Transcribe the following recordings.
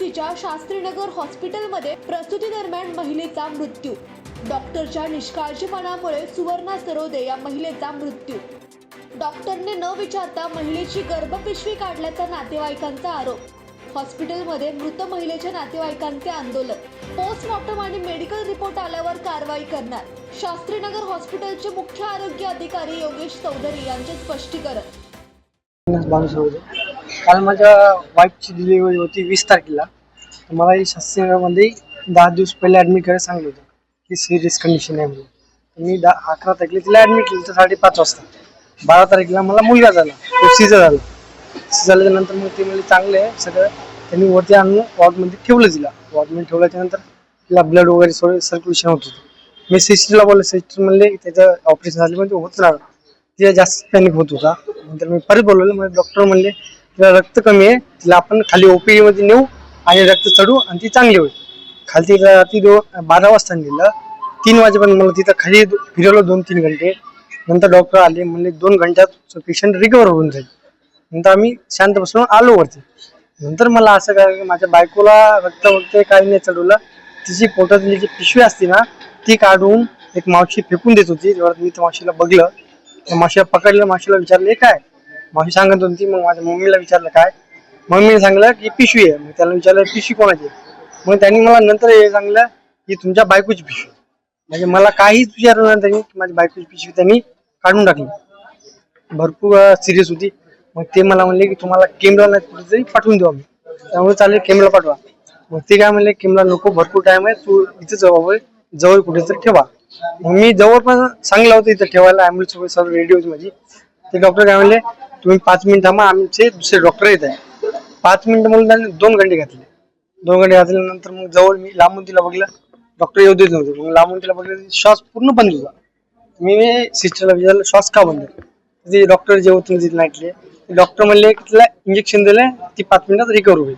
जीएमसीच्या शास्त्रीनगर हॉस्पिटलमध्ये प्रसूती दरम्यान महिलेचा मृत्यू. डॉक्टरच्या निष्काळजीपणामुळे सुवर्णा सरोदे या महिलेचा मृत्यू. डॉक्टरने न विचारता महिलेची गर्भपिशवी काढल्याचा नातेवाईकांचा आरोप. हॉस्पिटलमध्ये मृत महिलेच्या नातेवाईकांचे आंदोलन. पोस्टमॉर्टम आणि मेडिकल रिपोर्ट आल्यावर कारवाई करणार. शास्त्रीनगर हॉस्पिटलचे मुख्य आरोग्य अधिकारी योगेश चौधरी यांचे स्पष्टीकरण. काल माझ्या वाईफची डिलिव्हरी होती वीस तारखेला. तर मला शास्त्रीनगरमध्ये दहा दिवस पहिले ॲडमिट करायला सांगितलं होतं की सिरियस कंडिशन आहे म्हणून. तर मी दहा अकरा तारखेला तिला ॲडमिट केलं तर साडेपाच वाजता. बारा तारखेला मला मुलगा झाला तो सीझर झाला. सीझर झाल्यानंतर मग ते म्हणजे चांगलं आहे सगळं. त्यांनी वरती आणून वॉर्डमध्ये ठेवलं तिला. वॉर्डमध्ये ठेवल्याच्या नंतर तिला ब्लड वगैरे थोडं सर्क्युलेशन होत होतं. मी सिस्टरला बोललो सिस्टर म्हणले त्याचं ऑपरेशन झालं म्हणजे होत राहणार. तिला जास्त पॅनिक होत होता. नंतर मी परत बोलवलं मग डॉक्टर म्हणले तिला रक्त कमी आहे तिला आपण खाली ओपीडी मध्ये नेऊ आणि रक्त चढू आणि ती चांगली होईल. खाली तिला रात्री दो बारा वाजता नेलं. तीन वाजेपर्यंत मला तिथं खाली फिरवलं दोन तीन घंटे. नंतर डॉक्टर आले म्हणले दोन घंट्यात पेशंट रिकवर होऊन जाईल. नंतर आम्ही शांत बसून आलो वरती. नंतर मला असं काय की माझ्या बायकोला रक्त वगैरे काही नाही चढवलं. तिची पोटातली जी पिशवी असते ना ती काढून एक मावशी फेकून देत होती. जेव्हा मी त्या मावशीला बघलं त्या मावशीला पकडलं मावशीला विचारलं "हे काय? मावशी सांगत होती मग माझ्या मम्मीला विचारलं काय? मम्मीने सांगलं की पिशवी आहे. मग त्याला विचारलं पिशवी कोणाची आहे?" मग त्यांनी मला नंतर हे सांगलं की तुमच्या बायकोची पिशवी आहे." म्हणजे मला काहीच विचारलं नाही त्यांनी की माझ्या बायकोची पिशवी त्यांनी काढून टाकली. भरपूर सिरियस होती. मग ते मला म्हणले की तुम्हाला कॅमेरा नाही कुठेतरी पाठवून देऊ आम्ही. त्यामुळे चालेल कॅमेरा पाठवा. मग ते काय म्हणले कॅमेरा नको भरपूर टाइम आहे. तू इथे जवळ जवळ कुठेतरी ठेवा. मग मी जवळ पण सांगलं होतं इथं ठेवायला ॲम्ब्युलन्स वगैरे सर्व रेडी होती माझी ते डॉक्टर काय म्हणले तुम्ही पाच मिनिट थांबा आमचे दुसरे डॉक्टर येत आहे पाच मिनिटं म्हणून त्यांनी दोन घंटे घातले. दोन घंटे घातल्यानंतर मग जवळ मी लांबून तिला बघलं डॉक्टर येऊ देत नव्हते. मग लांबून तिला बघलं श्वास पूर्ण बंद होता मी सिस्टरला विचारलं श्वास का बंद ते डॉक्टर जे होते तिथे नाईटले. ते डॉक्टर म्हणले की तिला इंजेक्शन दिलं ती पाच मिनिटात रिकवर होईल.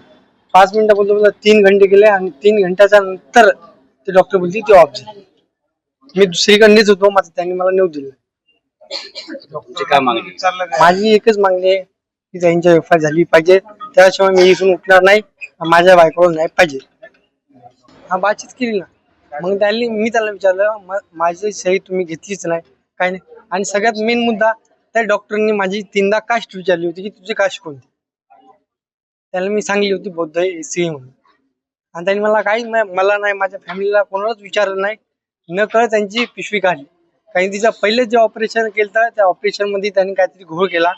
पाच मिनिटं बोलतो बोलतो तीन घंटे गेले आणि तीन घंट्याच्या नंतर ते डॉक्टर बोलते ते ऑफ झाले. मी दुसरीकडे होतो मात्र त्यांनी मला नेऊ दिलं तुमची काय मागणी? माझी एकच मागणी आहे की त्यांच्या एफ झाली पाहिजे. त्याशिवाय मी इथून उठणार नाही आणि माझ्या बायकोला नाही पाहिजे. हा बातचीत केली ना. मग त्यांनी मी त्याला विचारलं माझी सही तुम्ही घेतलीच नाही. काय नाही. आणि सगळ्यात मेन मुद्दा त्या डॉक्टरनी माझी तीनदा कास्ट विचारली होती की तुझी कास्ट कोणती? त्याला मी सांगली होती बौद्ध सी म्हणून. आणि त्यांनी मला काही नाही- मला नाही माझ्या फॅमिलीला कोणालाच विचारलं नाही. न कळत त्यांची पिशवी काढली. कारण तिचं पहिलं जे ऑपरेशन केलं त्या ऑपरेशनमध्ये त्यांनी काहीतरी घोळ केला.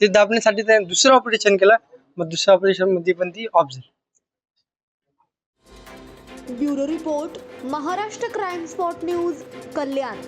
ते दाबण्यासाठी त्याने दुसरं ऑपरेशन केलं. मग दुसऱ्या ऑपरेशनमध्ये पण ती ऑफ झाली. Bureau report Maharashtra crime spot news Kalyan.